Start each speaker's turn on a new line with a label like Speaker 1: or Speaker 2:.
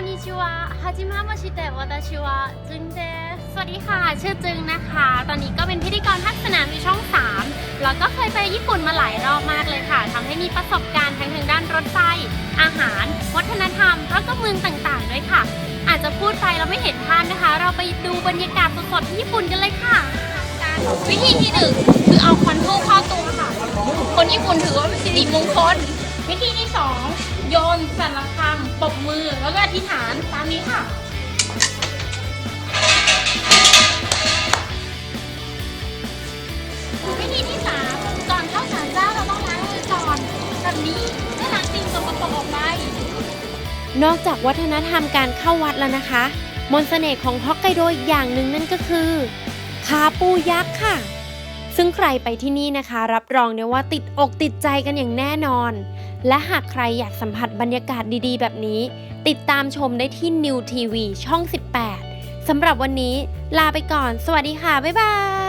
Speaker 1: นนิชิวะฮาจิมะมาชิตะวาตาชิวะจึงเดสวัสดีค่ะ ชื่อจึงนะคะ ตอนนี้ก็เป็นพิธีกรทักษนามีช่อง 3 แล้วก็เคยไปญี่ปุ่นมาหลายรอบมากเลยค่ะทำให้มีประสบการณ์ทั้งทางด้านรถไฟ อาหาร วัฒนธรรม แล้วก็เมืองต่างๆ ด้วยค่ะ อาจจะพูดไปเราไม่เห็นท่านนะคะ เราไปดูบรรยากาศสดๆที่ญี่ปุ่นกันเลยค่ะ วิธีที่หนึ่งคือเอาคอนทูเข้าตัวค่ะ คนญี่ปุ่นถือว่าเป็นสิริมงคล วิธีที่สองโยนสารค บมือแล้วก็อธิษฐานตามนี้ค่ะวิธีที่สามก่อนเข้าศาลเจ้าเราต้องล้างมือก่อนแบบนี้เพื่อล้างสิ่งสกปรกออกไป นอกจากวัฒนธรรมการเข้าวัดแล้วนะคะ มนต์เสน่ห์ของฮอกไกโดอีกอย่างหนึ่งนั่นก็คือ คาปูยักษ์ค่ะ ซึ่งใครไปที่นี่นะคะ รับรองได้ว่าติดอกติดใจกันอย่างแน่นอน และหากใครอยากสัมผัสบรรยากาศดีๆ แบบนี้ ติดตามชมได้ที่ New TV ช่อง 18สำหรับวันนี้ลาไปก่อน สวัสดีค่ะ บ๊ายบาย